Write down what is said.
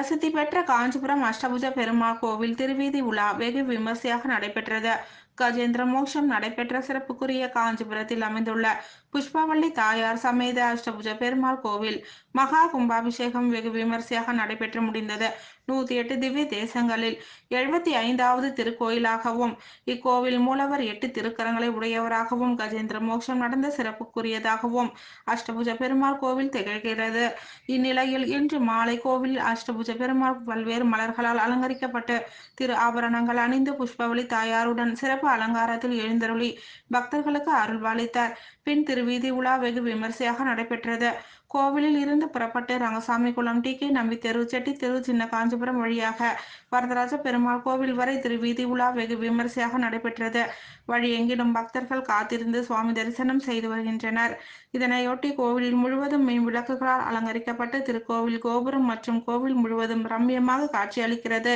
பிரசித்தி பெற்ற காஞ்சிபுரம் அஷ்டபுஜ பெருமாள் கோவில் திருவீதி உலா வெகு விமர்சையாக நடைபெற்றது. கஜேந்திர மோட்சம் நடைபெற்ற சிறப்புக்குரிய காஞ்சிபுரத்தில் அமைந்துள்ள புஷ்பவள்ளி தாயார் சமேத அஷ்டபுஜ பெருமாள் கோவில் மகா கும்பாபிஷேகம் வெகு விமர்சையாக நடைபெற்று முடிந்தது. நூத்தி எட்டு திவ்ய தேசங்களில் எழுபத்தி ஐந்தாவது திருக்கோயிலாகவும் இக்கோவில் மூலவர் எட்டு திருக்கரங்களை உடையவராகவும் கஜேந்திர மோட்சம் நடந்த சிறப்புக்குரியதாகவும் அஷ்டபுஜ பெருமாள் கோவில் திகழ்கிறது. இந்நிலையில் இன்று மாலை கோவில் அஷ்டபுஜ பெருமாள் பல்வேறு மலர்களால் அலங்கரிக்கப்பட்டு திரு ஆபரணங்கள் அணிந்து புஷ்பவளி தாயாருடன் சிறப்பு அலங்காரத்தில் எழுந்தருளி பக்தர்களுக்கு அருள்வாளித்தார் பின் திருவீதி உலா வெகு விமர்சையாக நடைபெற்றது. கோவிலில் இருந்து புறப்பட்டு ரங்கசாமி குளம் டி கே நம்பி தெரு செட்டி தெரு சின்ன காஞ்சிபுரம் வழியாக வரதராஜ பெருமாள் கோவில் வரை திருவீதி உலா வெகு விமர்சையாக நடைபெற்றது. வழி எங்கிலும் பக்தர்கள் காத்திருந்து சுவாமி தரிசனம் செய்து வருகின்றனர். இதனையொட்டி கோவிலில் முழுவதும் மின் விளக்குகளால் அலங்கரிக்கப்பட்டு திருக்கோவில் கோபுரம் மற்றும் கோவில் முழுவதும் ரம்மியமாக காட்சியளிக்கிறது.